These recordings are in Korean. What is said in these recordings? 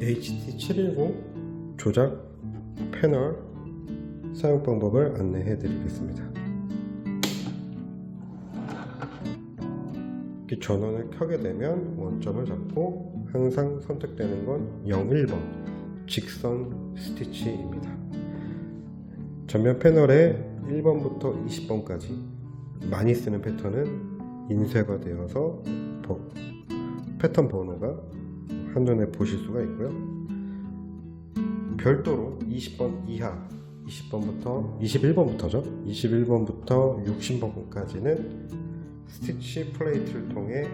HT710 조작 패널 사용 방법을 안내해 드리겠습니다. 전원을 켜게 되면 원점을 잡고 항상 선택되는 건 0, 1번 직선 스티치입니다. 전면 패널에 1번부터 20번까지 많이 쓰는 패턴은 인쇄가 되어서 버- 패턴 번호가 한눈에 보실 수가 있고요. 별도로 20번 이하, 20번부터 21번부터죠. 21번부터 60번까지는 스티치 플레이트를 통해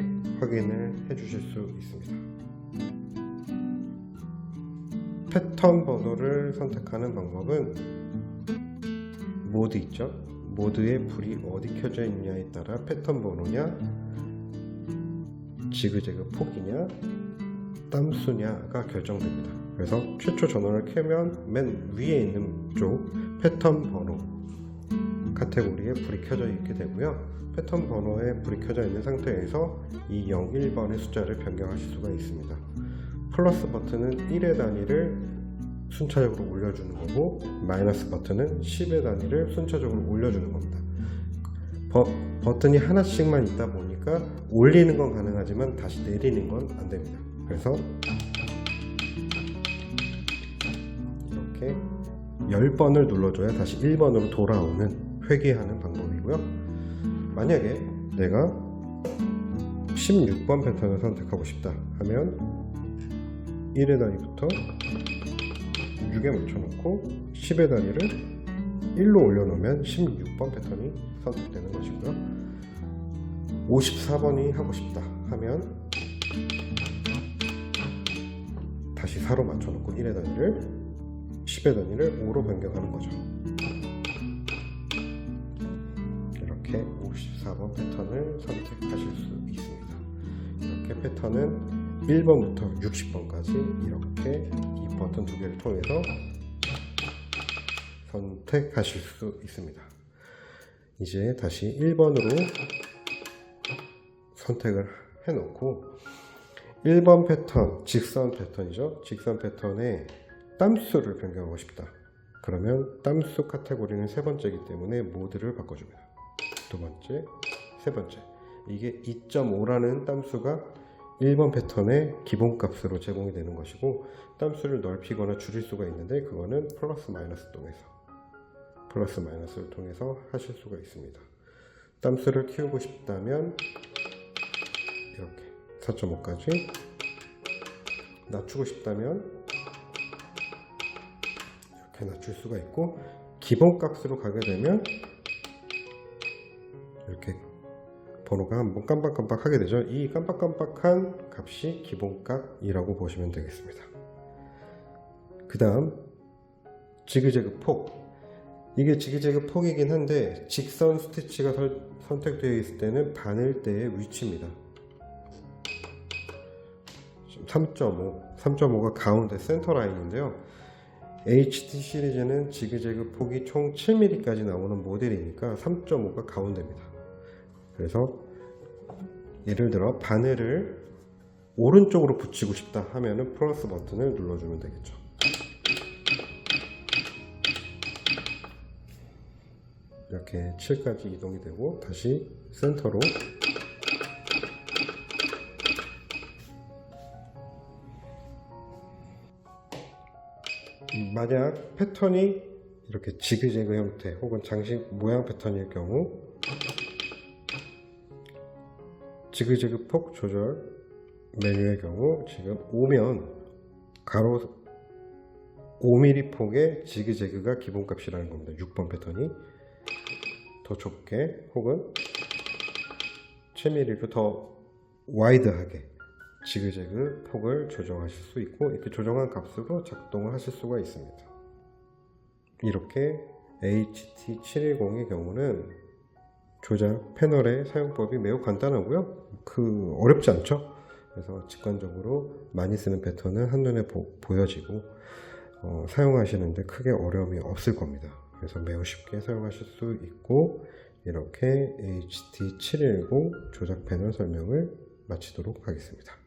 확인을 해 주실 수 있습니다. 패턴 번호를 선택하는 방법은 모드 있죠? 모드에 불이 어디 켜져 있냐에 따라 패턴 번호냐, 지그재그 폭이냐, 땀수냐가 결정됩니다. 그래서 최초 전원을 켜면 맨 위에 있는 쪽 패턴 번호 카테고리에 불이 켜져 있게 되고요. 패턴 번호에 불이 켜져 있는 상태에서 이 0, 1번의 숫자를 변경하실 수가 있습니다. 플러스 버튼은 1의 단위를 순차적으로 올려주는 거고 마이너스 버튼은 10의 단위를 순차적으로 올려주는 겁니다. 버, 버튼이 하나씩만 있다 보니까 올리는 건 가능하지만 다시 내리는 건 안 됩니다. 그래서 이렇게 10번을 눌러줘야 다시 1번으로 돌아오는 회귀하는 방법이고요. 만약에 내가 16번 패턴을 선택하고 싶다 하면 1의 단위부터 6에 맞춰놓고 10의 단위를 1로 올려놓으면 16번 패턴이 선택되는 것이고요. 54번이 하고 싶다 하면 다시 4로 맞춰놓고 1의 단위를 10의 단위를 5로 변경하는 거죠. 이렇게 54번 패턴을 선택하실 수 있습니다. 이렇게 패턴은 1번부터 60번까지 이렇게 이 버튼 두 개를 통해서 선택하실 수 있습니다. 이제 다시 1번으로 선택을 해놓고 1번 패턴, 직선 패턴이죠. 직선 패턴에 땀수를 변경하고 싶다. 그러면 땀수 카테고리는 세 번째이기 때문에 모드를 바꿔줍니다. 두 번째, 세 번째. 이게 2.5라는 땀수가 1번 패턴의 기본값으로 제공이 되는 것이고 땀수를 넓히거나 줄일 수가 있는데 그거는 플러스 마이너스 통해서 플러스 마이너스를 통해서 하실 수가 있습니다. 땀수를 키우고 싶다면 4.5까지 낮추고 싶다면 이렇게 낮출 수가 있고 기본값으로 가게 되면 이렇게 번호가 한번 깜빡깜빡 하게 되죠. 이 깜빡깜빡한 값이 기본값이라고 보시면 되겠습니다. 그 다음 지그재그 폭 이게 지그재그 폭이긴 한데 직선 스티치가 설- 선택되어 있을 때는 바늘대의 위치입니다. 3.5 3.5가 가운데 센터 라인인데요. HD 시리즈는 지그재그 폭이 총 7mm까지 나오는 모델이니까 3.5가 가운데입니다. 그래서 예를 들어 바늘을 오른쪽으로 붙이고 싶다 하면은 플러스 버튼을 눌러주면 되겠죠. 이렇게 7까지 이동이 되고 다시 센터로 만약 패턴이 이렇게 지그재그 형태 혹은 장식 모양 패턴일 경우 지그재그 폭 조절 메뉴의 경우 지금 오면 가로 5mm 폭의 지그재그가 기본값이라는 겁니다. 6번 패턴이 더 좁게 혹은 7mm로 더 와이드하게 지그재그 폭을 조정하실 수 있고 이렇게 조정한 값으로 작동을 하실 수가 있습니다. 이렇게 HT710의 경우는 조작 패널의 사용법이 매우 간단하고요. 그 어렵지 않죠. 그래서 직관적으로 많이 쓰는 패턴은 한눈에 보, 여지고 사용하시는데 크게 어려움이 없을 겁니다. 그래서 매우 쉽게 사용하실 수 있고 이렇게 HT710 조작 패널 설명을 마치도록 하겠습니다.